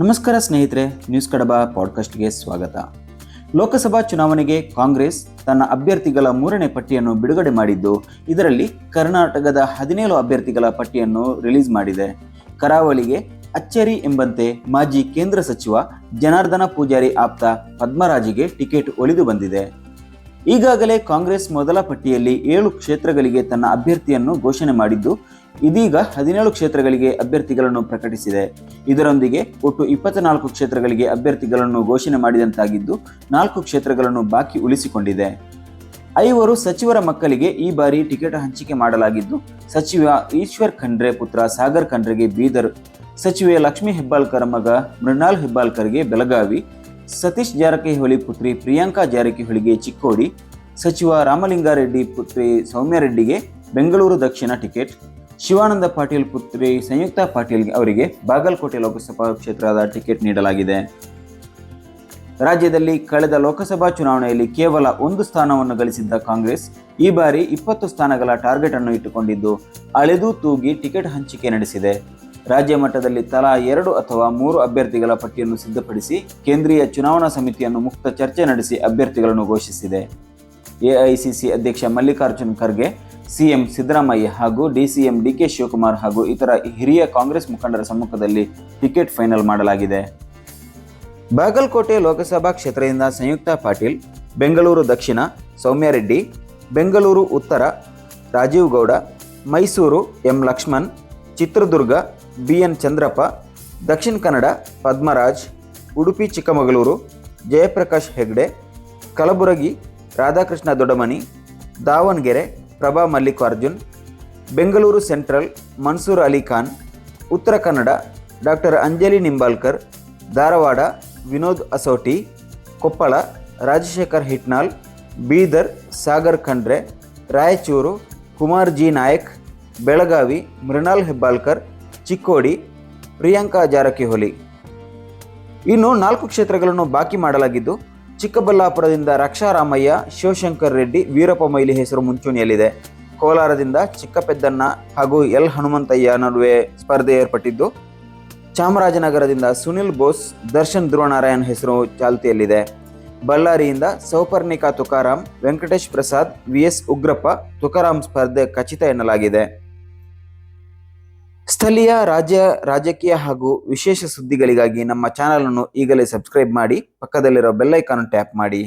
ನಮಸ್ಕಾರ ಸ್ನೇಹಿತರೆ ನ್ಯೂಸ್ ಕಡಬ ಪಾಡ್ಕಾಸ್ಟ್ಗೆ ಸ್ವಾಗತ. ಲೋಕಸಭಾ ಚುನಾವಣೆಗೆ ಕಾಂಗ್ರೆಸ್ ತನ್ನ ಅಭ್ಯರ್ಥಿಗಳ ಮೂರನೇ ಪಟ್ಟಿಯನ್ನು ಬಿಡುಗಡೆ ಮಾಡಿದ್ದು, ಇದರಲ್ಲಿ ಕರ್ನಾಟಕದ ಹದಿನೇಳು ಅಭ್ಯರ್ಥಿಗಳ ಪಟ್ಟಿಯನ್ನು ರಿಲೀಸ್ ಮಾಡಿದೆ. ಕರಾವಳಿಗೆ ಅಚ್ಚರಿ ಎಂಬಂತೆ ಮಾಜಿ ಕೇಂದ್ರ ಸಚಿವ ಜನಾರ್ದನ ಪೂಜಾರಿ ಆಪ್ತ ಪದ್ಮರಾಜಿಗೆ ಟಿಕೆಟ್ ಒಲಿದು ಬಂದಿದೆ. ಈಗಾಗಲೇ ಕಾಂಗ್ರೆಸ್ ಮೊದಲ ಪಟ್ಟಿಯಲ್ಲಿ ಏಳು ಕ್ಷೇತ್ರಗಳಿಗೆ ತನ್ನ ಅಭ್ಯರ್ಥಿಯನ್ನು ಘೋಷಣೆ ಮಾಡಿದ್ದು ಇದೀಗ ಹದಿನೇಳು ಕ್ಷೇತ್ರಗಳಿಗೆ ಅಭ್ಯರ್ಥಿಗಳನ್ನು ಪ್ರಕಟಿಸಿದೆ. ಇದರೊಂದಿಗೆ ಒಟ್ಟು ಇಪ್ಪತ್ನಾಲ್ಕು ಕ್ಷೇತ್ರಗಳಿಗೆ ಅಭ್ಯರ್ಥಿಗಳನ್ನು ಘೋಷಣೆ ಮಾಡಿದಂತಾಗಿದ್ದು, ನಾಲ್ಕು ಕ್ಷೇತ್ರಗಳನ್ನು ಬಾಕಿ ಉಳಿಸಿಕೊಂಡಿದೆ. ಐವರು ಸಚಿವರ ಮಕ್ಕಳಿಗೆ ಈ ಬಾರಿ ಟಿಕೆಟ್ ಹಂಚಿಕೆ ಮಾಡಲಾಗಿದ್ದು, ಸಚಿವ ಈಶ್ವರ್ ಖಂಡ್ರೆ ಪುತ್ರ ಸಾಗರ್ ಖಂಡ್ರೆಗೆ ಬೀದರ್, ಸಚಿವೆ ಲಕ್ಷ್ಮೀ ಹೆಬ್ಬಾಳ್ಕರ್ ಮಗ ಮೃಣಾಲ್ ಹೆಬ್ಬಾಳ್ಕರ್ಗೆ ಬೆಳಗಾವಿ, ಸತೀಶ್ ಜಾರಕಿಹೊಳಿ ಪುತ್ರಿ ಪ್ರಿಯಾಂಕಾ ಜಾರಕಿಹೊಳಿಗೆ ಚಿಕ್ಕೋಡಿ, ಸಚಿವ ರಾಮಲಿಂಗಾರೆಡ್ಡಿ ಪುತ್ರಿ ಸೌಮ್ಯಾರೆಡ್ಡಿಗೆ ಬೆಂಗಳೂರು ದಕ್ಷಿಣ ಟಿಕೆಟ್ ಶಿವಾನಂದ ಪಾಟೀಲ್ ಪುತ್ರಿ ಸಂಯುಕ್ತಾ ಪಾಟೀಲ್ ಅವರಿಗೆ ಬಾಗಲಕೋಟೆ ಲೋಕಸಭಾ ಕ್ಷೇತ್ರದ ಟಿಕೆಟ್ ನೀಡಲಾಗಿದೆ. ರಾಜ್ಯದಲ್ಲಿ ಕಳೆದ ಲೋಕಸಭಾ ಚುನಾವಣೆಯಲ್ಲಿ ಕೇವಲ ಒಂದು ಸ್ಥಾನವನ್ನು ಗಳಿಸಿದ್ದ ಕಾಂಗ್ರೆಸ್ ಈ ಬಾರಿ ಇಪ್ಪತ್ತು ಸ್ಥಾನಗಳ ಟಾರ್ಗೆಟ್ ಅನ್ನು ಇಟ್ಟುಕೊಂಡಿದ್ದು, ಅಳೆದು ತೂಗಿ ಟಿಕೆಟ್ ಹಂಚಿಕೆ ನಡೆಸಿದೆ. ರಾಜ್ಯ ಮಟ್ಟದಲ್ಲಿ ತಲಾ ಎರಡು ಅಥವಾ ಮೂರು ಅಭ್ಯರ್ಥಿಗಳ ಪಟ್ಟಿಯನ್ನು ಸಿದ್ಧಪಡಿಸಿ ಕೇಂದ್ರೀಯ ಚುನಾವಣಾ ಸಮಿತಿಯನ್ನು ಮುಕ್ತ ಚರ್ಚೆ ನಡೆಸಿ ಅಭ್ಯರ್ಥಿಗಳನ್ನು ಘೋಷಿಸಿದೆ. ಎಐಸಿಸಿ ಅಧ್ಯಕ್ಷ ಮಲ್ಲಿಕಾರ್ಜುನ್ ಖರ್ಗೆ ಸಿಎಂ ಸಿದ್ದರಾಮಯ್ಯ ಹಾಗೂ ಡಿಸಿಎಂ ಡಿಕೆ ಶಿವಕುಮಾರ್ ಹಾಗೂ ಇತರ ಹಿರಿಯ ಕಾಂಗ್ರೆಸ್ ಮುಖಂಡರ ಸಮ್ಮುಖದಲ್ಲಿ ಟಿಕೆಟ್ ಫೈನಲ್ ಮಾಡಲಾಗಿದೆ. ಬಾಗಲಕೋಟೆ ಲೋಕಸಭಾ ಕ್ಷೇತ್ರದಿಂದ ಸಂಯುಕ್ತ ಪಾಟೀಲ್, ಬೆಂಗಳೂರು ದಕ್ಷಿಣ ಸೌಮ್ಯಾರೆಡ್ಡಿ ಬೆಂಗಳೂರು ಉತ್ತರ Rajeev Gowda, Mysuru M Lakshman, Chitradurga B N Chandrappa, Dakshina Kannada Padmaraj, Udupi Chikkamagaluru Jayaprakash Hegde, Kalaburagi Radhakrishna Doddamani, Davanagere Prabha Mallikarjun, Bengaluru central Mansoor Ali Khan, Uttara Kannada doctor Anjali Nimbalkar Dharwad Vinod Asooti, Koppal Rajashekar Hitnal Bidar Sagar Khandre, Raichur Kumar G Nayak, Belagavi Mrinal Hebbalkar, Chikkodi Priyanka Jarkiholi. ಇನ್ನು ನಾಲ್ಕು ಕ್ಷೇತ್ರಗಳನ್ನು ಬಾಕಿ ಮಾಡಲಾಗಿದ್ದು ಚಿಕ್ಕಬಳ್ಳಾಪುರದಿಂದ ರಕ್ಷಾರಾಮಯ್ಯ, ಶಿವಶಂಕರ್ ರೆಡ್ಡಿ, ವೀರಪ್ಪ ಮೈಲಿ ಹೆಸರು ಮುಂಚೂಣಿಯಲ್ಲಿದೆ. ಕೋಲಾರದಿಂದ ಚಿಕ್ಕಪೆದ್ದಣ್ಣ ಹಾಗೂ L Hanumanthaiah ನಡುವೆ ಸ್ಪರ್ಧೆ ಏರ್ಪಟ್ಟಿದ್ದು, ಚಾಮರಾಜನಗರದಿಂದ ಸುನಿಲ್ ಬೋಸ್, ದರ್ಶನ್ ಧ್ರುವನಾರಾಯಣ್ ಹೆಸರು ಚಾಲ್ತಿಯಲ್ಲಿದೆ. ಬಳ್ಳಾರಿಯಿಂದ ಸೌಪರ್ಣಿಕಾ ತುಕಾರಾಂ ವೆಂಕಟೇಶ್ ಪ್ರಸಾದ್ ವಿಎಸ್ ಉಗ್ರಪ್ಪ ತುಕಾರಾಂ ಸ್ಪರ್ಧೆ ಖಚಿತ ಎನ್ನಲಾಗಿದೆ. ಸ್ಥಳೀಯ ರಾಜ್ಯ, ರಾಜಕೀಯ ಹಾಗೂ ವಿಶೇಷ ಸುದ್ದಿಗಳಿಗಾಗಿ ನಮ್ಮ ಚಾನಲನ್ನು ಈಗಲೇ ಸಬ್ಸ್ಕ್ರೈಬ್ ಮಾಡಿ, ಪಕ್ಕದಲ್ಲಿರೋ ಬೆಲ್ ಐಕಾನ್ ಟ್ಯಾಪ್ ಮಾಡಿ.